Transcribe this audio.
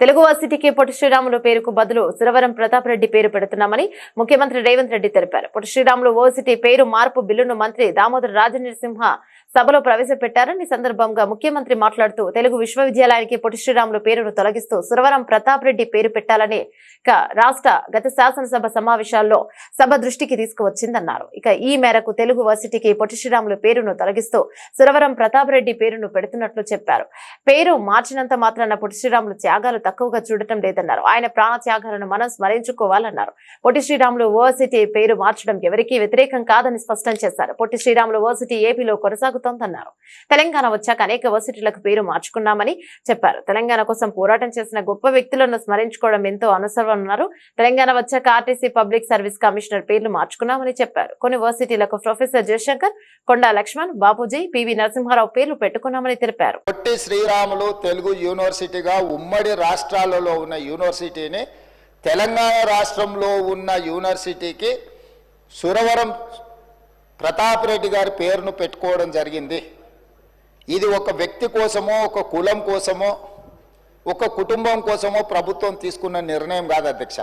తెలుగు వర్సిటీకి పొట్టి శ్రీరాములు పేరుకు బదులు సురవరం ప్రతాప్ రెడ్డి పేరు పెడుతున్నామని ముఖ్యమంత్రి రేవంత్ రెడ్డి తెలిపారు. పొట్టి శ్రీరాములు ఓసిటీ పేరు మార్పు బిల్లును మంత్రి దామోదర రాజనరసింహ సభలో ప్రవేశపెట్టారని సందర్భంగా ముఖ్యమంత్రి మాట్లాడుతూ తెలుగు విశ్వవిద్యాలయానికి పొట్టి శ్రీరాములు పేరును తొలగిస్తూ సురవరం ప్రతాప్ రెడ్డి పేరు పెట్టాలని రాష్ట్ర గత శాసనసభ సమావేశాల్లో సభ దృష్టికి తీసుకువచ్చిందన్నారు. ఇక ఈ మేరకు తెలుగు వర్సిటీకి పొట్టి శ్రీరాములు పేరును తొలగిస్తూ సురవరం ప్రతాప్ రెడ్డి పేరును పెడుతున్నట్లు చెప్పారు. పేరు మార్చినంత మాత్రాన పొట్టి శ్రీరాములు త్యాగాలు తక్కువగా చూడటం లేదన్నారు. ఆయన ప్రాణత్యాగాలను మనం స్మరించుకోవాలన్నారు. పొట్టి శ్రీరాములు వర్సిటీ పేరు మార్చడం ఎవరికీ వ్యతిరేకం కాదని స్పష్టం చేశారు. పొట్టి శ్రీరాములు వర్సిటీ ఏపీలో కొనసాగుతోందన్నారు. తెలంగాణ వచ్చాక అనేక వర్సిటీలకు పేరు మార్చుకున్నామని చెప్పారు. తెలంగాణ కోసం పోరాటం చేసిన గొప్ప వ్యక్తులను స్మరించుకోవడం ఎంతో అనుసరమన్నారు తెలంగాణ వచ్చాక ఆర్టీసీ పబ్లిక్ సర్వీస్ కమిషనర్ పేర్లు మార్చుకున్నామని చెప్పారు. కొన్ని వర్సిటీలకు ప్రొఫెసర్ జయశంకర్ కొండా లక్ష్మణ్ బాపూజీ పివి నరసింహారావు పేర్లు పెట్టుకున్నామని తెలిపారు. పొట్టి శ్రీరాములు తెలుగు యూనివర్సిటీగా ఉమ్మడి రాష్ట్రాలలో ఉన్న యూనివర్సిటీని తెలంగాణ రాష్ట్రంలో ఉన్న యూనివర్సిటీకి సురవరం ప్రతాప్ రెడ్డి గారి పేరును పెట్టుకోవడం జరిగింది. ఇది ఒక వ్యక్తి కోసమో ఒక కులం కోసమో ఒక కుటుంబం కోసమో ప్రభుత్వం తీసుకున్న నిర్ణయం కాదు అధ్యక్ష.